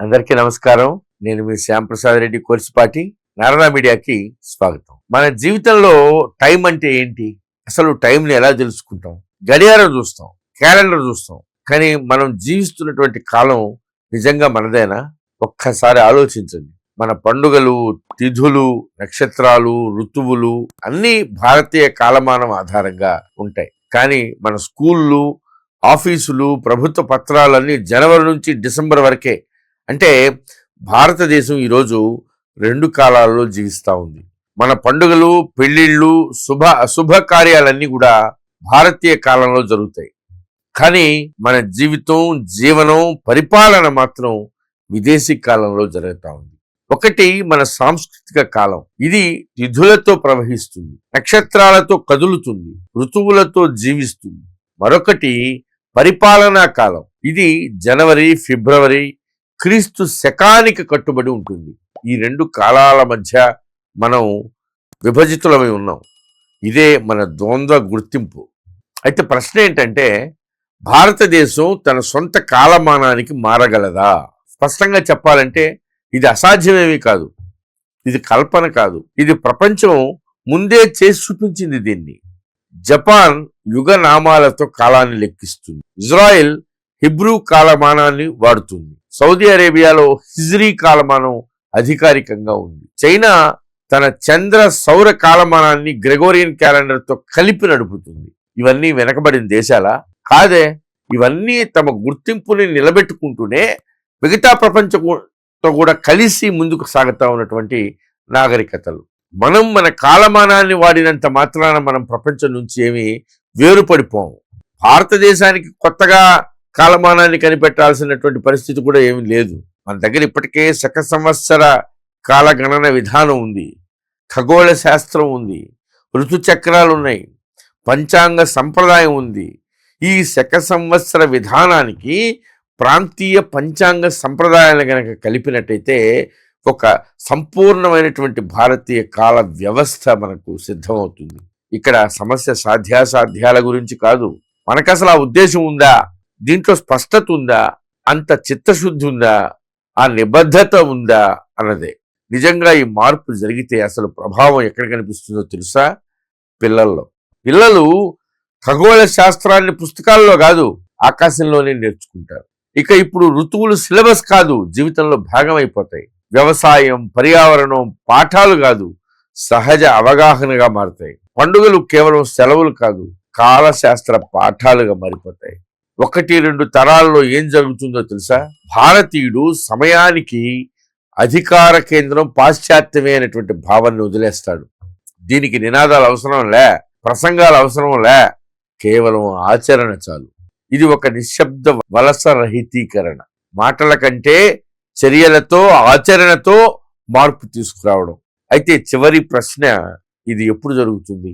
అందరికీ నమస్కారం. నేను మీ శ్యాంప్రసాద్ రెడ్డి కోర్సుపాటి. నారాయణ మీడియాకి స్వాగతం. మన జీవితంలో టైం అంటే ఏంటి? అసలు టైంని ఎలా తెలుసుకుంటాం? గడియారం చూస్తాం క్యాలెండర్ చూస్తాం. కానీ మనం జీవిస్తున్నటువంటి కాలం నిజంగా మనదేనా? ఒక్కసారి ఆలోచించండి. మన పండుగలు తిథులు నక్షత్రాలు ఋతువులు అన్నీ భారతీయ కాలమానం ఆధారంగా ఉంటాయి. కానీ మన స్కూళ్ళు ఆఫీసులు ప్రభుత్వ పత్రాలన్నీ జనవరి నుంచి డిసెంబర్ వరకే అంటే భారతదేశం ఈరోజు రెండు కాలాల్లో జీవిస్తూ ఉంది. మన పండుగలు పెళ్ళిళ్ళు శుభ అశుభ కార్యాలన్నీ కూడా భారతీయ కాలంలో జరుగుతాయి. కానీ మన జీవితం జీవనం పరిపాలన మాత్రం విదేశీ కాలంలో జరుగుతూ ఉంది. ఒకటి మన సాంస్కృతిక కాలం. ఇది తిథులతో ప్రవహిస్తుంది. నక్షత్రాలతో కదులుతుంది. ఋతువులతో జీవిస్తుంది. మరొకటి పరిపాలనా కాలం. ఇది జనవరి ఫిబ్రవరి క్రీస్తు శకానికి కట్టుబడి ఉంటుంది. ఈ రెండు కాలాల మధ్య మనం విభజితులమై ఉన్నాం. ఇదే మన ద్వంద్వ గుర్తింపు. అయితే ప్రశ్న ఏంటంటే భారతదేశం తన సొంత కాలమానానికి మారగలదా? స్పష్టంగా చెప్పాలంటే ఇది అసాధ్యమేమీ కాదు. ఇది కల్పన కాదు. ఇది ప్రపంచం ముందే చేసి చూపించింది దీన్ని. జపాన్ యుగ నామాలతో కాలాన్ని లెక్కిస్తుంది. ఇజ్రాయెల్ హిబ్రూ కాలమానాన్ని వాడుతుంది. సౌదీ అరేబియాలో హిజ్రీ కాలమానం అధికారికంగా ఉంది. చైనా తన చంద్ర సౌర కాలమానాన్ని గ్రెగోరియన్ క్యాలెండర్తో కలిపి నడుపుతుంది. ఇవన్నీ వెనకబడిన దేశాలా? కాదే ఇవన్నీ తమ గుర్తింపుని నిలబెట్టుకుంటూనే మిగతా ప్రపంచంతో కూడా కలిసి ముందుకు సాగుతా ఉన్నటువంటి నాగరికతలు. మనం మన కాలమానాన్ని వాడినంత మాత్రాన మనం ప్రపంచం నుంచి ఏమి వేరుపడిపోము. భారతదేశానికి కొత్తగా కాలమానాన్ని కనిపెట్టాల్సినటువంటి పరిస్థితి కూడా ఏమీ లేదు. మన దగ్గర ఇప్పటికే శక సంవత్సర కాలగణన విధానం ఉంది. ఖగోళ శాస్త్రం ఉంది. ఋతుచక్రాలు ఉన్నాయి. పంచాంగ సంప్రదాయం ఉంది. ఈ శక సంవత్సర విధానానికి ప్రాంతీయ పంచాంగ సంప్రదాయాలు కనుక కలిపినట్టయితే ఒక సంపూర్ణమైనటువంటి భారతీయ కాల వ్యవస్థ మనకు సిద్ధమవుతుంది. ఇక్కడ సమస్య సాధ్యాసాధ్యాల గురించి కాదు. మనకు అసలు ఆ ఉద్దేశం ఉందా? దీంట్లో స్పష్టత ఉందా? అంత చిత్తశుద్ధి ఉందా? ఆ నిబద్ధత ఉందా? అన్నదే. నిజంగా ఈ మార్పు జరిగితే అసలు ప్రభావం ఎక్కడ కనిపిస్తుందో తెలుసా? పిల్లల్లో. పిల్లలు ఖగోళ శాస్త్రాన్ని పుస్తకాల్లో కాదు ఆకాశంలోనే నేర్చుకుంటారు. ఇక ఇప్పుడు ఋతువులు సిలబస్ కాదు జీవితంలో భాగమైపోతాయి. వ్యవసాయం పర్యావరణం పాఠాలు కాదు సహజ అవగాహనగా మారుతాయి. పండుగలు కేవలం సెలవులు కాదు కాలశాస్త్ర పాఠాలుగా మారిపోతాయి. ఒకటి రెండు తరాల్లో ఏం జరుగుతుందో తెలుసా? భారతీయుడు సమయానికి అధికార కేంద్రం పాశ్చాత్యమే అనేటువంటి భావాన్ని వదిలేస్తాడు. దీనికి నినాదాలు అవసరం లే ప్రసంగాలు అవసరం లే కేవలం ఆచరణ చాలు. ఇది ఒక నిశ్శబ్ద వలస రహితీకరణ. మాటల కంటే చర్యలతో ఆచరణతో మార్పు తీసుకురావడం. అయితే చివరి ప్రశ్న ఇది ఎప్పుడు జరుగుతుంది?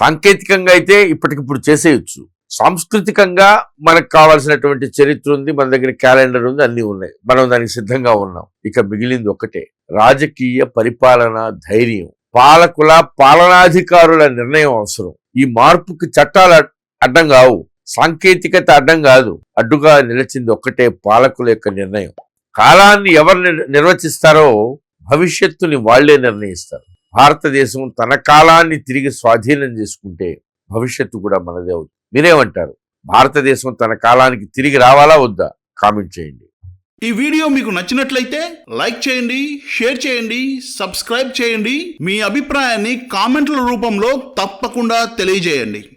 సాంకేతికంగా అయితే ఇప్పటికిప్పుడు చేసేయచ్చు. సాంస్కృతికంగా మనకు కావాల్సినటువంటి చరిత్ర ఉంది మన దగ్గర క్యాలెండర్ ఉంది అన్నీ ఉన్నాయి. మనం దానికి సిద్ధంగా ఉన్నాం. ఇక మిగిలింది ఒకటే రాజకీయ పరిపాలన ధైర్యం. పాలకుల పాలనాధికారుల నిర్ణయం అవసరం. ఈ మార్పుకి చట్టాలు అడ్డం కావు. సాంకేతికత అడ్డం కాదు. అడ్డుగా నిలిచింది ఒక్కటే పాలకుల యొక్క నిర్ణయం. కాలాన్ని ఎవరు నిర్వచిస్తారో భవిష్యత్తుని వాళ్ళే నిర్ణయిస్తారు. భారతదేశం తన కాలాన్ని తిరిగి స్వాధీనం చేసుకుంటే భవిష్యత్తు కూడా మనదే అవుతుంది. మీరేమంటారు? భారతదేశం తన కాలానికి తిరిగి రావాలా వద్దా? కామెంట్ చేయండి. ఈ వీడియో మీకు నచ్చినట్లయితే లైక్ చేయండి షేర్ చేయండి సబ్స్క్రైబ్ చేయండి. మీ అభిప్రాయాన్ని కామెంట్ల రూపంలో తప్పకుండా తెలియజేయండి.